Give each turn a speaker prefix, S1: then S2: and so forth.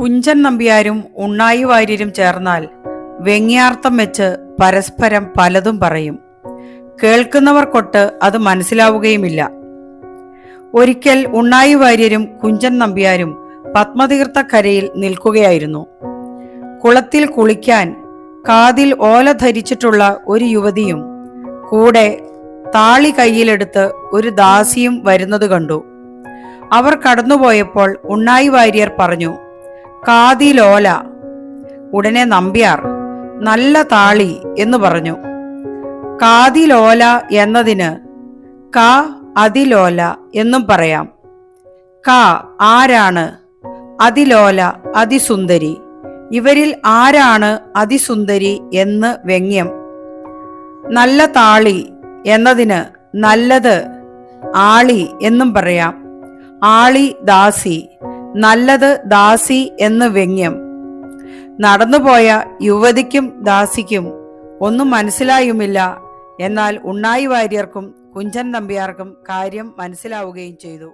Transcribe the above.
S1: കുഞ്ചൻ നമ്പ്യാരും ഉണ്ണായി വാര്യരും ചേർന്നാൽ വെങ്ങിയാർത്ഥം വെച്ച് പരസ്പരം പലതും പറയും. കേൾക്കുന്നവർക്കൊട്ട് അത് മനസ്സിലാവുകയുമില്ല. ഒരിക്കൽ ഉണ്ണായി വാര്യരും കുഞ്ചൻ നമ്പ്യാരും പത്മതീർത്ഥക്കരയിൽ നിൽക്കുകയായിരുന്നു. കുളത്തിൽ കുളിക്കാൻ കാതിൽ ഓല ധരിച്ചിട്ടുള്ള ഒരു യുവതിയും കൂടെ താളി കയ്യിലെടുത്ത് ഒരു ദാസിയും വരുന്നത് കണ്ടു. അവർ കടന്നുപോയപ്പോൾ ഉണ്ണായി വാര്യർ പറഞ്ഞു കാതിലോല. ഉടനെ നമ്പ്യാർ നല്ല താളി എന്ന് പറഞ്ഞു. കാതിലോല എന്നതിന് ക അതിലോല എന്നും പറയാം. ക ആരാണ്? അതിലോല അതിസുന്ദരി. ഇവരിൽ ആരാണ് അതിസുന്ദരി എന്ന് വ്യംഗ്യം. നല്ല താളി എന്നതിന് നല്ലത് ആളി എന്നും പറയാം. ആളി ദാസി നല്ലത് ദാസി എന്ന് വ്യംഗ്യം നടന്നുപോയ യുവതിക്കും ദാസിക്കും ഒന്നും മനസ്സിലായുമില്ല. എന്നാൽ ഉണ്ണായി വാര്യർക്കും കുഞ്ചൻ നമ്പ്യാർക്കും കാര്യം മനസ്സിലാവുകയും ചെയ്തു.